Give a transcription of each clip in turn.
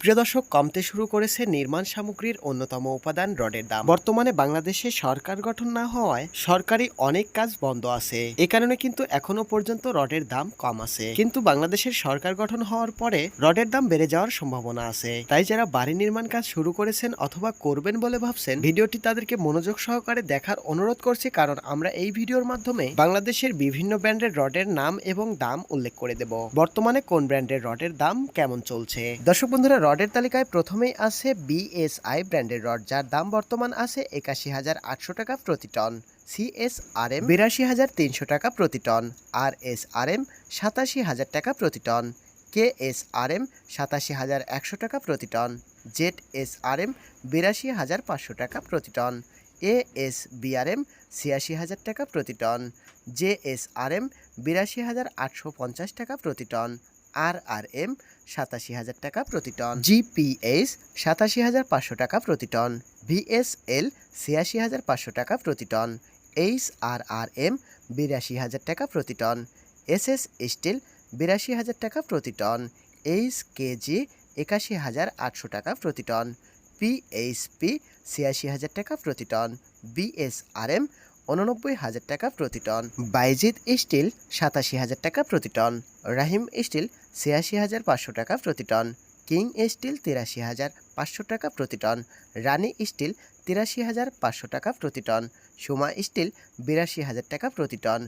প্রিয় দর্শক, কমতে শুরু করেছে নির্মাণ সামগ্রীর অন্যতম উপাদান রডের দাম। বর্তমানে বাংলাদেশে সরকার গঠন না হওয়ায় সরকারি অনেক কাজ বন্ধ আছে। এ কারণে কিন্তু এখনও পর্যন্ত রডের দাম কম আছে। কিন্তু বাংলাদেশের সরকার গঠন হওয়ার পরে রডের দাম বেড়ে যাওয়ার সম্ভাবনা আছে। তাই যারা বাড়ি নির্মাণ কাজ শুরু করেছেন অথবা করবেন বলে ভাবছেন, ভিডিওটি তাদেরকে মনোযোগ সহকারে দেখার অনুরোধ করছি কারণ আমরা এই ভিডিওর মাধ্যমে বাংলাদেশের বিভিন্ন ব্র্যান্ডের রডের নাম এবং দাম উল্লেখ করে দেব। বর্তমানে কোন ব্র্যান্ডের রডের দাম কেমন চলছে? দর্শক বন্ধুরা রডের তালিকায় প্রথমেই আছে বিএসআই ব্র্যান্ডের রড, যার দাম বর্তমান আছে একাশি হাজার আটশো টাকা প্রতি টন। সিএসআরএম বিরাশি হাজার তিনশো টাকা প্রতি ton. R S R M সাতাশি হাজার টাকা প্রতি ton. K S R M সাতাশি হাজার একশো টাকা প্রতি ton. Z S R M বিরাশি হাজার পাঁচশো টাকা প্রতি টন। এ এস বিআরএম ছিয়াশি হাজার টাকা প্রতি ton. J S R M বিরাশি হাজার আটশো পঞ্চাশ টাকা প্রতি টন। আর আর এম সাতাশি হাজার টাকা প্রতি টন। জিপিএস সাতাশি হাজার পাঁচশো টাকা প্রতি টন। ভিএসএল ছিয়াশি হাজার পাঁচশো টাকা প্রতি ton. H R R M বিরাশি হাজার টাকা প্রতি টন। এস এস স্টিল বিরাশি হাজার টাকা প্রতি টন। এইচ কেজি একাশি হাজার আটশো টাকা প্রতি টন। পিএইচপি ছিয়াশি হাজার টাকা প্রতি টন। বিএসআরএম উননব্বই হাজার টাকা প্রতি টন বাইজিৎ স্টিল সাতাশি হাজার টাকা প্রতি টন রাহিম স্টিল ছিয়াশি হাজার পাঁচশো টাকা প্রতি টন কিং স্টিল তিরাশি হাজার পাঁচশো টাকা প্রতি টন রানী স্টিল তিরাশি হাজার পাঁচশো টাকা প্রতি টন সুমা স্টিল বিরাশি হাজার টাকা প্রতি টন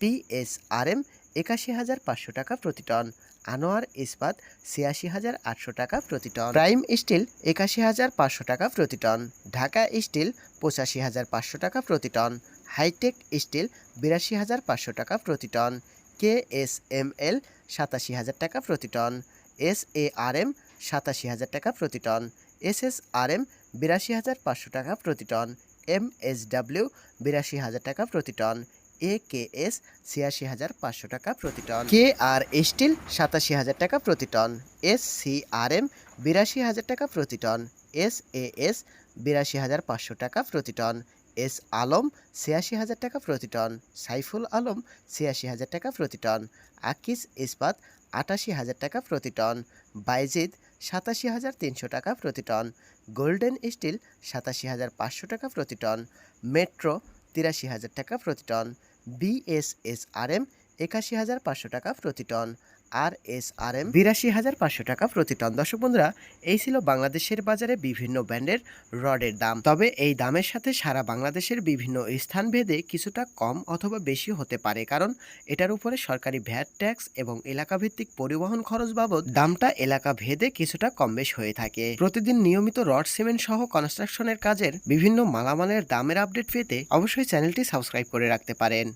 পিএসআরএম একাশি হাজার পাঁচশো টাকা প্রতি টন আনোয়ার ইস্পাত ছিয়াশি হাজার আটশো টাকা প্রতি টন প্রাইম স্টিল একাশি হাজার পাঁচশো টাকা প্রতি টন ঢাকা স্টিল পঁচাশি হাজার পাঁচশো টাকা প্রতি টন হাইটেক স্টিল বিরাশি হাজার পাঁচশো টাকা প্রতি ton K S M L সাতাশি হাজার টাকা প্রতি ton S A R M সাতাশি হাজার টাকা প্রতি ton S S R M বিরাশি হাজার পাঁচশো টাকা প্রতি টন এম এস ডাব্লিউ বিরাশি হাজার টাকা প্রতি টন এ কে এস ছিয়াশি হাজার পাঁচশো টাকা প্রতি টন কে আর স্টিল সাতাশি হাজার টাকা প্রতি ton S C R M বিরাশি হাজার টাকা প্রতি টন এস এ এস বিরাশি হাজার পাঁচশো টাকা প্রতি টন এস আলম, ছিয়াশি হাজার টাকা প্রতি টন। সাইফুল আলম, ছিয়াশি হাজার টাকা প্রতি টন। আকিস ইস্পাত, আটাশি হাজার টাকা প্রতি টন। বাইজিদ, সাতাশি হাজার তিনশো টাকা প্রতি টন। গোল্ডেন স্টিল, সাতাশি হাজার পাঁচশো টাকা প্রতি টন। মেট্রো, তিরাশি হাজার টাকা প্রতি টন। বিএসএসআরএম, একাশি হাজার পাঁচশো টাকা প্রতি ton. R S R M বিরাশি হাজার পাঁচশো টাকা প্রতি টন। দর্শক বন্ধুরা, এই ছিল বাংলাদেশের বাজারে বিভিন্ন ব্র্যান্ডের রডের দাম। তবে এই দামের সাথে সারা বাংলাদেশের বিভিন্ন স্থান ভেদে কিছুটা কম অথবা বেশি হতে পারে, কারণ এটার উপরে সরকারি ভ্যাট ট্যাক্স এবং এলাকাভিত্তিক পরিবহন খরচ বাবদ দামটা এলাকা ভেদে কিছুটা কম বেশ হয়ে থাকে। প্রতিদিন নিয়মিত রড সিমেন্ট সহ কনস্ট্রাকশনের কাজের বিভিন্ন মালামালের দামের আপডেট পেতে অবশ্যই চ্যানেলটি সাবস্ক্রাইব করে রাখতে পারেন।